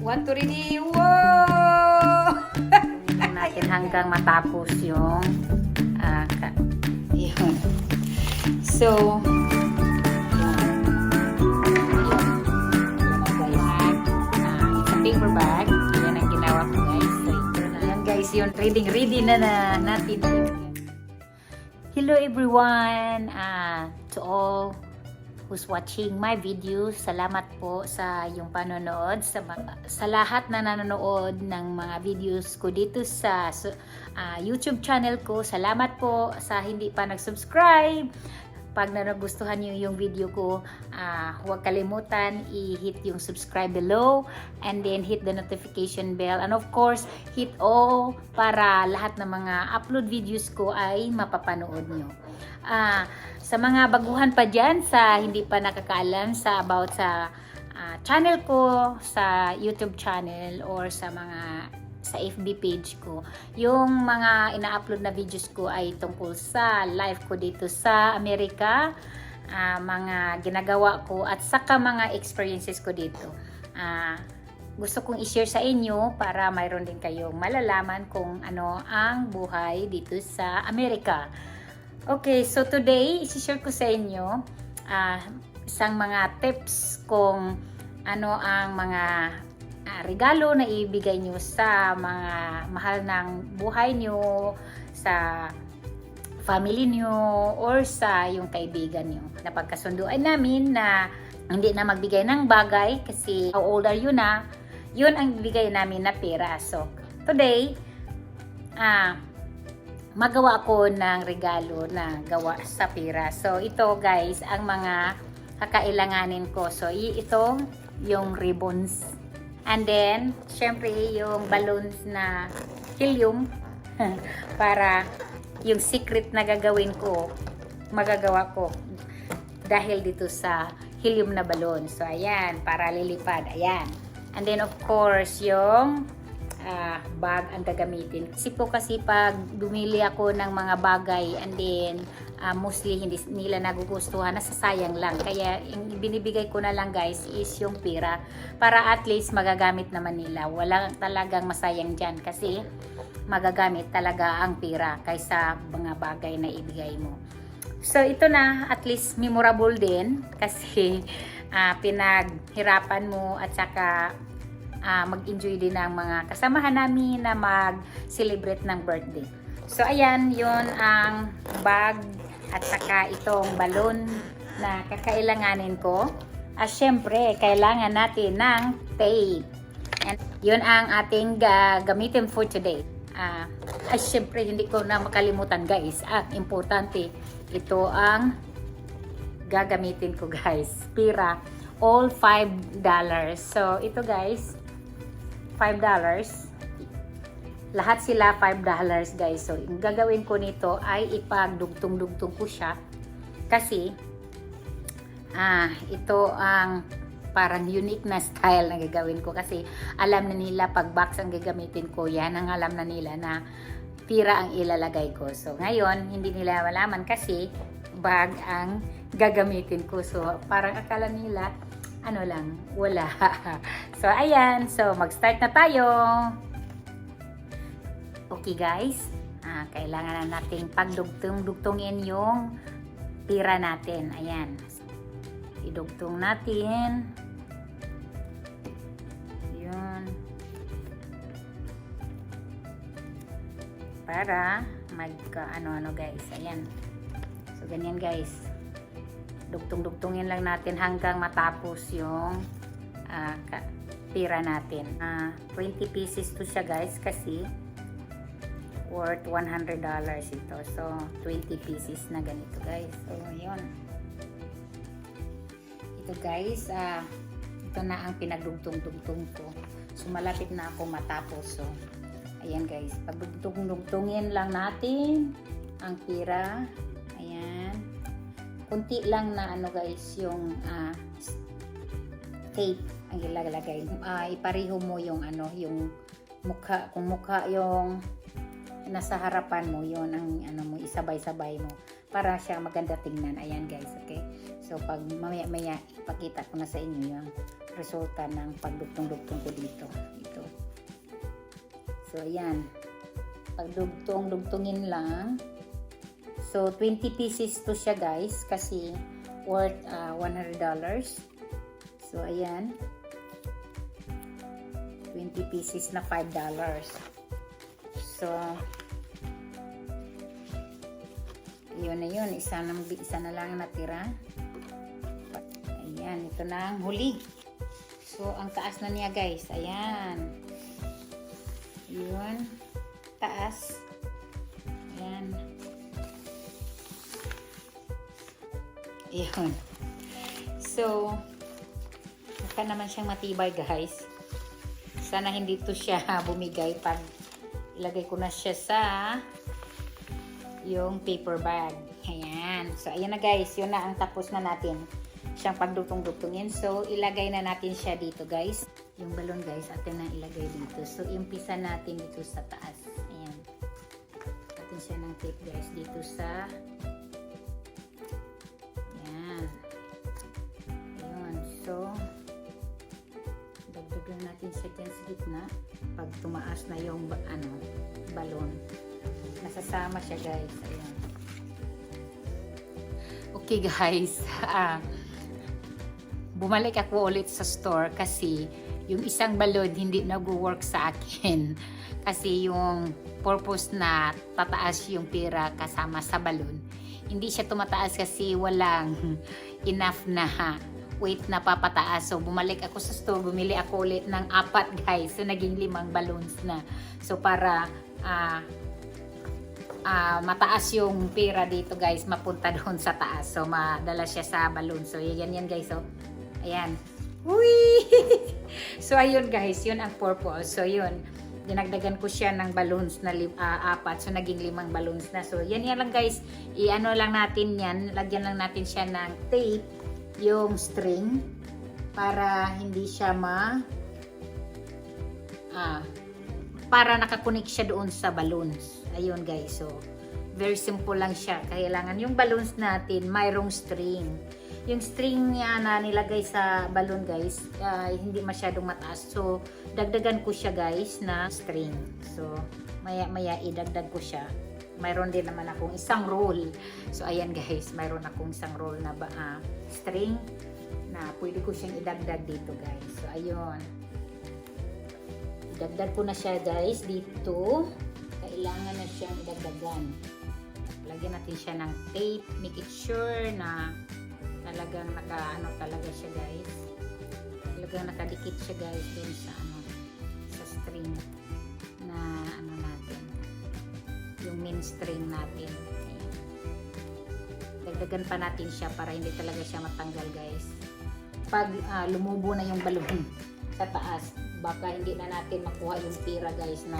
One to ready. Wow! Natin hanggang matapos yung ka- Yun. So. Ah, paper bag. Yan ang ginawa ko guys. So. Ayan guys, yun, reading, ready na na natin. Hello everyone! Ah, to all who's watching my videos, salamat po sa yung panonood, sa, sa lahat na nanonood ng mga videos ko dito sa ah, YouTube channel ko. Salamat po sa hindi pa nag-subscribe. Pag nagustuhan niyo yung video ko, ah, huwag kalimutan i-hit yung subscribe below and then hit the notification bell and of course, hit all para lahat ng mga upload videos ko ay mapapanood nyo. Ah, sa mga baguhan pa dyan, sa hindi pa nakakaalam sa about sa ah, channel ko, sa YouTube channel or sa mga sa FB page ko. Yung mga ina-upload na videos ko ay tungkol sa life ko dito sa Amerika, ah, mga ginagawa ko at saka mga experiences ko dito. Ah, gusto kong i-share sa inyo para mayroon din kayong malalaman kung ano ang buhay dito sa Amerika. Okay, so today, isi-share ko sa inyo ah, isang mga tips kung ano ang mga regalo na ibigay nyo sa mga mahal ng buhay nyo, sa family nyo, or sa yung kaibigan nyo. Napagkasunduan namin na hindi na magbigay ng bagay kasi how old are you na, yun ang bigay namin na pera. So, today, ah, magawa ko ng regalo na gawa sa pira. So, ito guys, ang mga kakailanganin ko. So, ito yung ribbons. And then, syempre, yung balloons na helium para yung secret na gagawin ko, magagawa ko dahil dito sa helium na balloon. So, ayan, para lilipad. Ayan. And then, of course, yung ah, bag ang gagamitin. Kasi po kasi pag bumili ako ng mga bagay and then ah, mostly hindi nila nagugustuhan, nasasayang lang. Kaya yung binibigay ko na lang guys is yung pera para at least magagamit naman nila. Wala talagang masayang dyan kasi magagamit talaga ang pera kaysa mga bagay na ibigay mo. So ito na at least memorable din kasi ah, pinaghirapan mo at saka ah, mag-enjoy din ng mga kasamahan namin na mag-celebrate ng birthday. So ayan, yon ang bag at saka itong balon na kakailanganin ko. At syempre, kailangan natin ng tape. And yun ang ating ga- gamitin for today. Ah, ay syempre, hindi ko na makalimutan guys. Ah, importante. Ito ang gagamitin ko guys. Pira. All $5. So, ito guys, $5. Lahat sila $5 guys. So, yung gagawin ko nito ay ipagdugtong-dugtong ko siya. Kasi, ah, ito ang parang unique na style na gagawin ko. Kasi, alam na nila pag box ang gagamitin ko, yan ang alam na nila na pira ang ilalagay ko. So, ngayon, hindi nila malaman kasi bag ang gagamitin ko. So, parang akala nila, ano lang, wala. so, ayan. So, mag-start na tayo. Okay, guys. Ah, kailangan na nating pagdugtong-dugtongin yung pira natin. Ayan. Idugtong natin. Yun. Para magka ano-ano guys. Ayan. So, ganyan guys dugtong-dugtungin lang natin hanggang matapos yung ah, ka- pira natin. Ah, 20 pieces to siya guys kasi worth $100 ito. So, 20 pieces na ganito guys. So, yun. Ito guys, ah, ito na ang pinagdugtong-dugtong ko. So, malapit na ako matapos. So, ayan guys. Pagdugtong-dugtungin lang natin ang pira. Ayan kunti lang na ano guys yung ah, tape ang ilalagay Ah, ipareho mo yung ano yung mukha kung mukha yung nasa harapan mo yon ang ano mo isabay-sabay mo para siya maganda tingnan. Ayan guys, okay? So pag mamaya-maya ipakita ko na sa inyo yung resulta ng pagdugtong-dugtong ko dito. Ito. So ayan. Pagdugtong-dugtungin lang. So 20 pieces to siya guys kasi worth ah, $100. So ayan. 20 pieces na $5. So, yun na yun. Isa na, isa na lang natira. Ayan, ito na ang huli. So, ang taas na niya guys. Ayan. Yun. Taas. Ayan. Ayan. So, mukha naman siyang matibay guys. Sana hindi to siya bumigay pag ilagay ko na siya sa yung paper bag. Ayan. So, ayan na guys. Yun na ang tapos na natin siyang pagdutong-dutungin. So, ilagay na natin siya dito guys. Yung balon guys, atin na ilagay dito. So, impisa natin dito sa taas. Ayan. Atin siya ng tape guys dito sa tumaas na yung ano, balon. Nasasama siya guys. Ayan. Okay guys. Ah, bumalik ako ulit sa store kasi yung isang balon hindi nag-work sa akin. Kasi yung purpose na tataas yung pera kasama sa balon, hindi siya tumataas kasi walang enough na weight na papataas. So, bumalik ako sa store, bumili ako ulit ng apat guys. So, naging limang balloons na. So, para ah ah, mataas yung pera dito guys, mapunta doon sa taas. So, madala siya sa balloon. So, yan yan guys. So, ayan. Uy! so, ayun guys, yun ang purpose. So, yun. Dinagdagan ko siya ng balloons na lim, ah, apat. So, naging limang balloons na. So, yan yan lang guys. I-ano lang natin yan. Lagyan lang natin siya ng tape, yung string, para hindi siya ma... Ah, para nakakunik siya doon sa balloons. Ayun guys, so very simple lang siya. Kailangan yung balloons natin mayroong string. Yung string niya na nilagay sa balloon guys, ah, hindi masyadong mataas. So, dagdagan ko siya guys na string. So, maya maya idagdag ko siya. Mayroon din naman akong isang roll. So, ayan guys, mayroon akong isang roll na ba, ah, string na pwede ko siyang idagdag dito guys. So, ayun. Idagdag ko na siya guys dito. Kailangan na siyang idagdagan. Lagyan natin siya ng tape. Make it sure na talagang naka ano talaga siya guys. Talagang nakadikit siya guys dun sa ano sa string Yung main string natin. Dagdagan pa natin siya para hindi talaga siya matanggal guys. Pag ah, lumubo na yung balon sa taas, baka hindi na natin makuha yung pira guys na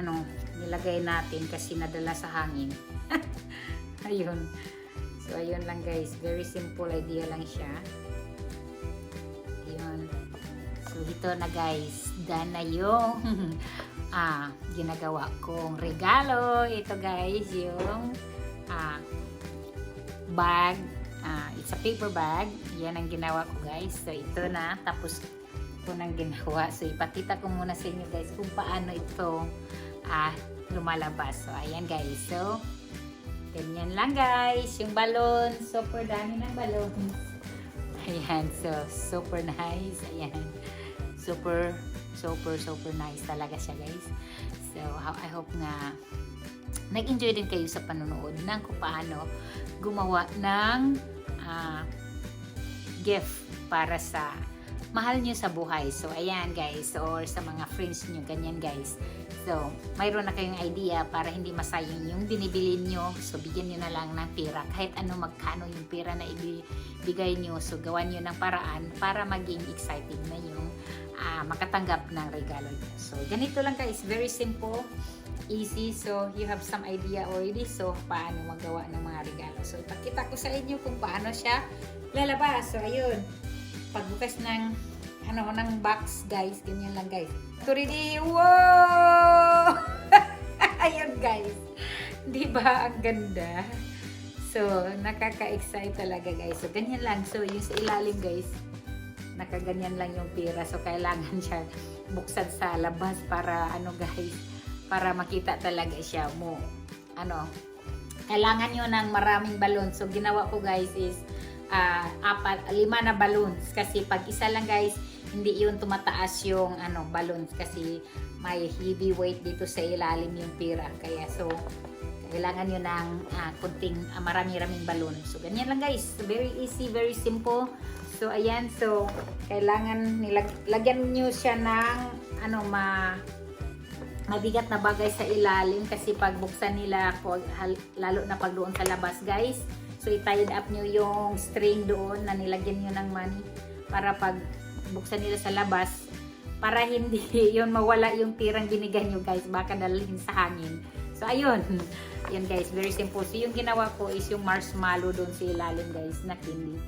ano, nilagay natin kasi nadala sa hangin. ayun. So, ayun lang guys. Very simple idea lang siya. Ayun. So, ito na guys. Done na yung ah, ginagawa kong regalo. Ito guys, yung ah, bag. Ah, it's a paper bag. Yan ang ginawa ko guys. So, ito na. Tapos ko nang ginawa. So, ipakita ko muna sa inyo guys kung paano ito ah, lumalabas. So, ayan guys. So, ganyan lang guys. Yung balon. Super dami ng balon. Ayan. So, super nice. Ayan. Super, super, super nice talaga siya guys. So, I hope nga nag-enjoy din kayo sa panonood ng kung paano gumawa ng ah, gift para sa mahal nyo sa buhay. So, ayan guys. Or sa mga friends nyo. Ganyan guys. So, mayroon na kayong idea para hindi masayang yung binibili nyo. So, bigyan nyo na lang ng pera. Kahit ano magkano yung pera na ibigay nyo. So, gawan nyo ng paraan para maging exciting na yung ah, makatanggap ng regalo nyo. So, ganito lang guys. Very simple. Easy. So, you have some idea already. So, paano magawa ng mga regalo. So, ipakita ko sa inyo kung paano siya lalabas. So, ayun. Pagbukas ng ano ng box guys ganyan lang guys ito ready wow ayun guys Di ba? Ang ganda. So, nakaka-excite talaga guys. So, ganyan lang. So, yung sa ilalim guys, nakaganyan lang yung pira. So, kailangan siya buksan sa labas para ano guys, para makita talaga siya mo. Ano, kailangan nyo ng maraming balon. So, ginawa ko guys is ah, apat, lima na balloons. Kasi pag isa lang guys, hindi yun tumataas yung ano, balloons. Kasi may heavy weight dito sa ilalim yung pira. Kaya so, kailangan nyo ng ah, kunting ah, marami-raming balon. So, ganyan lang guys. Very easy, very simple. So, ayan. So, kailangan nilag lagyan nyo siya ng ano, ma mabigat na bagay sa ilalim kasi pag buksan nila pag, lalo na pag doon sa labas guys. So i-tied up nyo yung string doon na nilagyan nyo ng money para pag buksan nila sa labas para hindi yun mawala yung tirang binigay nyo guys. Baka dalhin sa hangin. So ayun. Yun guys. Very simple. So yung ginawa ko is yung marshmallow doon sa ilalim guys na candy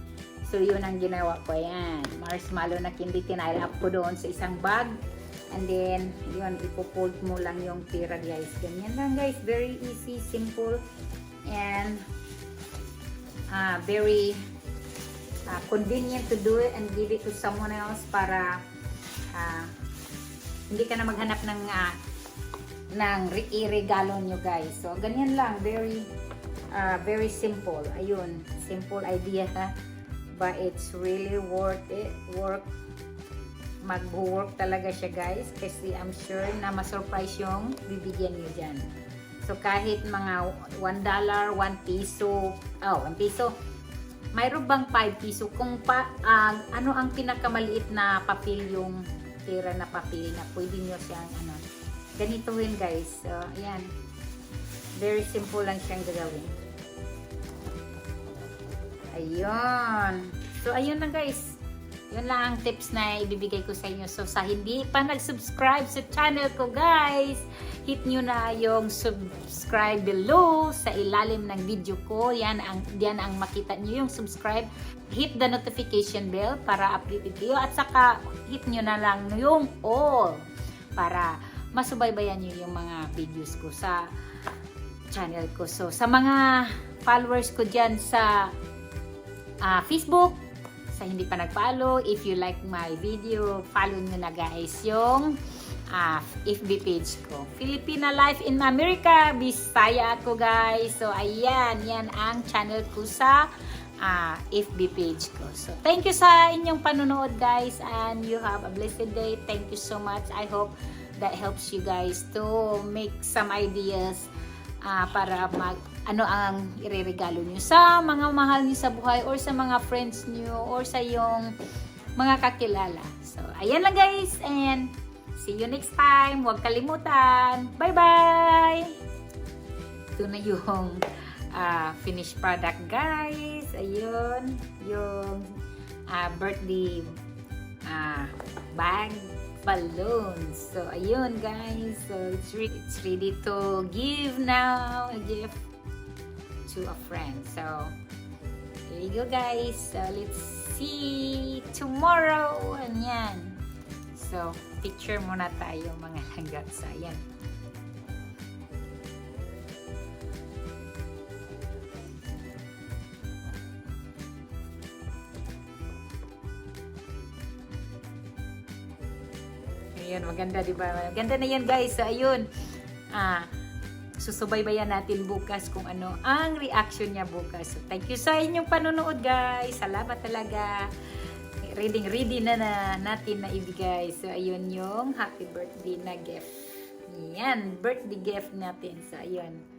so yun ang ginawa ko yan marshmallow na candy tinile up ko doon sa isang bag And then, yun, ipofold mo lang yung tira guys. Ganyan lang guys. Very easy, simple, and uh, very uh, convenient to do it and give it to someone else para uh, hindi ka na maghanap ng uh, ng re- i-regalo nyo guys. So, ganyan lang. Very uh, very simple. Ayun, simple idea ha. But it's really worth it. Work mag-work talaga siya guys kasi I'm sure na ma-surprise yung bibigyan niyo dyan. So kahit mga 1 dollar, 1 piso, oh 1 piso, mayroon bang 5 piso? Kung pa, ah, ano ang pinakamaliit na papel yung pera na papel na pwede nyo siyang ano, ganituhin guys. So ayan, very simple lang siyang gagawin. Ayun. So ayun lang guys. Yun lang ang tips na ibibigay ko sa inyo. So, sa hindi pa nag-subscribe sa channel ko, guys, hit nyo na yung subscribe below sa ilalim ng video ko. Yan ang, yan ang makita nyo yung subscribe. Hit the notification bell para updated kayo. At saka, hit nyo na lang yung all para masubaybayan nyo yung mga videos ko sa channel ko. So, sa mga followers ko dyan sa ah, Facebook, sa hindi pa nag-follow, if you like my video, follow nyo na guys yung ah, FB page ko. Filipina Life in America, Bisaya ako guys. So, ayan, yan ang channel ko sa ah, FB page ko. So, thank you sa inyong panonood guys and you have a blessed day. Thank you so much. I hope that helps you guys to make some ideas ah, para mag ano ang ireregalo nyo sa mga mahal nyo sa buhay or sa mga friends nyo or sa yung mga kakilala. So, ayan lang guys and see you next time. Huwag kalimutan. Bye-bye! Ito na yung ah, finished product guys. Ayun. Yung ah, birthday ah, bag balloons. So, ayun guys. So, it's, re- it's ready to give now a gift to a friend. So, there you go guys. So, let's see tomorrow. Ayan. So, picture muna tayo mga langgat. So, ayan. Ayan, maganda, di ba? Maganda na yan, guys. So, ayun. Ah, susubaybayan natin bukas kung ano ang reaction niya bukas. So, thank you sa inyong panonood, guys. Salamat talaga. Reading, reading na, na natin na ibigay. So, ayun yung happy birthday na gift. Yan, birthday gift natin. So, ayun.